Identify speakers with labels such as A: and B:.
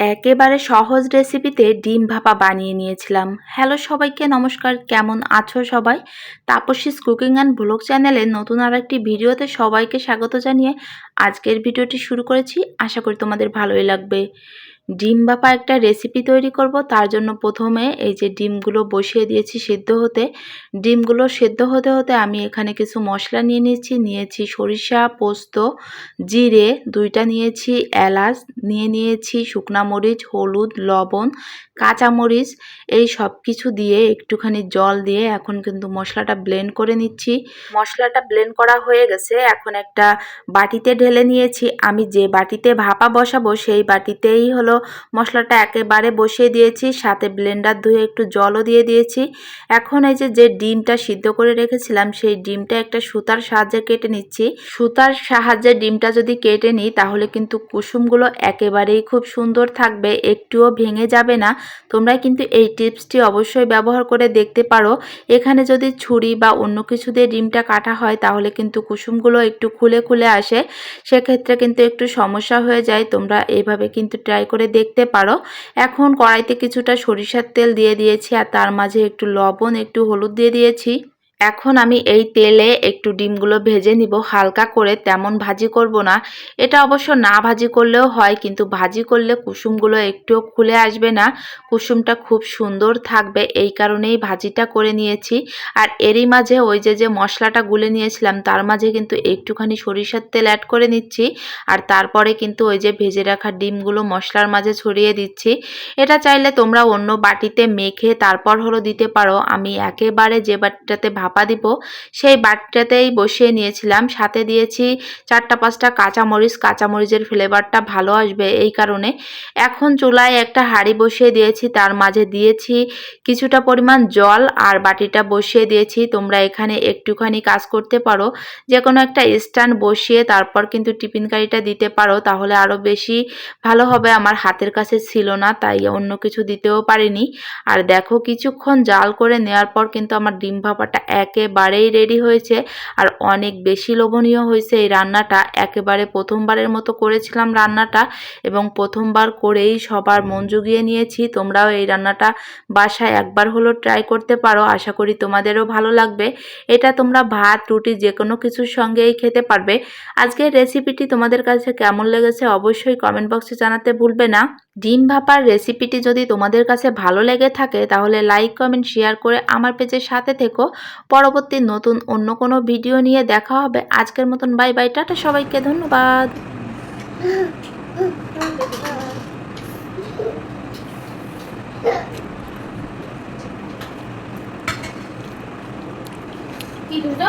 A: একেবারে সহজ রেসিপিতে ডিম ভাপা বানিয়ে নিয়েছিলাম। হ্যালো সবাইকে, নমস্কার। কেমন আছো সবাই? তাপসিস কুকিং অ্যান্ড ব্লগ চ্যানেলে নতুন আর একটি ভিডিওতে সবাইকে স্বাগত জানিয়ে আজকের ভিডিওটি শুরু করেছি। আশা করি তোমাদের ভালোই লাগবে। ডিম ভাপা একটা রেসিপি তৈরি করব, তার জন্য প্রথমে এই যে ডিমগুলো বসিয়ে দিয়েছি সেদ্ধ হতে। ডিমগুলো সেদ্ধ হতে হতে আমি এখানে কিছু মশলা নিয়ে নিয়েছি নিয়েছি সরিষা, পোস্ত, জিরে, দুইটা নিয়েছি, এলাচ, নিয়ে নিয়েছি শুকনা মরিচ, হলুদ, লবণ কাঁচামরিচ এই সব কিছু দিয়ে একটুখানি জল দিয়ে এখন কিন্তু মশলাটা ব্লেন্ড করে নিচ্ছি। মশলাটা ব্লেন্ড করা হয়ে গেছে, এখন একটা বাটিতে ঢেলে নিয়েছি। আমি যে বাটিতে ভাপা বসাবো সেই বাটিতেই হলো মশলাটা একেবারে বসিয়ে দিয়েছি, সাথে ব্লেন্ডার ধুয়ে একটু জলও দিয়ে দিয়েছি। এখন এই যে যে ডিমটা সিদ্ধ করে রেখেছিলাম, সেই ডিমটা একটা সুতার সাহায্যে কেটে নিচ্ছি। সুতার সাহায্যে ডিমটা যদি কেটে নিই, তাহলে কিন্তু কুসুমগুলো একেবারেই খুব সুন্দর থাকবে, একটুও ভেঙে যাবে না। তোমরা কিন্তু এই টিপসটি অবশ্যই ব্যবহার করে দেখতে পারো। এখানে যদি ছুরি বা অন্য কিছু দিয়ে ডিমটা কাটা হয়, তাহলে কিন্তু কুসুমগুলো একটু খুলে খুলে আসে। সেক্ষেত্রে কিন্তু একটু সমস্যা হয়ে যায়, তোমরা এইভাবে কিন্তু ট্রাই করে দেখতে পারো। এখন কড়াইতে কিছুটা সরিষার তেল দিয়ে দিয়েছি আর তার মাঝে একটু লবণ, একটু হলুদ দিয়ে দিয়েছি। এখন আমি এই তেলে একটু ডিমগুলো ভেজে নিব। হালকা করে তেমন ভাজি করব না। এটা অবশ্য না ভাজি করলেও হয়, কিন্তু ভাজি করলে কুসুমগুলো একটুও খুলে আসবে না। কুসুমটা খুব সুন্দর থাকবে, এই কারণেই ভাজিটা করে নিয়েছি। আর এরই মাঝে ওই যে যে মশলাটা গুলে নিয়েছিলাম, তার মাঝে কিন্তু একটুখানি সরিষার তেল অ্যাড করে নিচ্ছি। আর তারপরে কিন্তু ওই যে ভেজে রাখা ডিমগুলো মশলার মাঝে ছড়িয়ে দিচ্ছি। এটা চাইলে তোমরা অন্য বাটিতে মেখে তারপর হলো দিতে পারো। আমি একেবারে যে বাটিটাতে ভাপা দিব। সেই বাটিটাতেই বসিয়ে নিয়েছিলাম। সাথে দিয়েছি চারটা পাঁচটা কাঁচামরিচ। কাঁচামরিচের ফ্লেভারটা ভালো আসবে এই কারণে। এখন চুলায় একটা হাঁড়ি বসিয়ে দিয়েছি। তার মাঝে দিয়েছি কিছুটা পরিমাণ জল আর বাটিটা বসিয়ে দিয়েছি। তোমরা এখানে একটুখানি কাজ করতে পারো। যে কোনো একটা স্ট্যান্ড বসিয়ে তারপর কিন্তু টিফিন কারিটা দিতে পারো। তাহলে আরও বেশি ভালো হবে। আমার হাতের কাছে ছিল না, তাই অন্য কিছু দিতেও পারিনি। আর দেখো, কিছুক্ষণ জাল করে নেওয়ার পর কিন্তু আমার ডিম ভাপাটা একেবারেই রেডি হয়েছে। আর অনেক বেশি লোভনীয় হয়েছে এই রান্নাটা। একেবারে প্রথমবারের মতো করেছিলাম রান্নাটা এবং প্রথমবার করেই সবার মন জুগিয়ে নিয়েছি। তোমরাও এই রান্নাটা বাসায় একবার হলো ট্রাই করতে পারো। আশা করি তোমাদেরও ভালো লাগবে। এটা তোমরা ভাত, রুটি যে কোনো কিছুর সঙ্গেই খেতে পারবে। আজকের রেসিপিটি তোমাদের কাছে কেমন লেগেছে অবশ্যই কমেন্ট বক্সে জানাতে ভুলবে না। ডিম ভাপার রেসিপিটি যদি তোমাদের কাছে ভালো লেগে থাকে তাহলে লাইক কমেন্ট শেয়ার করে আমার পেজের সাথে থেকো। পরবর্তী নতুন অন্য কোনো ভিডিও নিয়ে দেখা হবে। আজকের মতন বাই বাই টাটা সবাইকে ধন্যবাদ।
B: কি দুটো?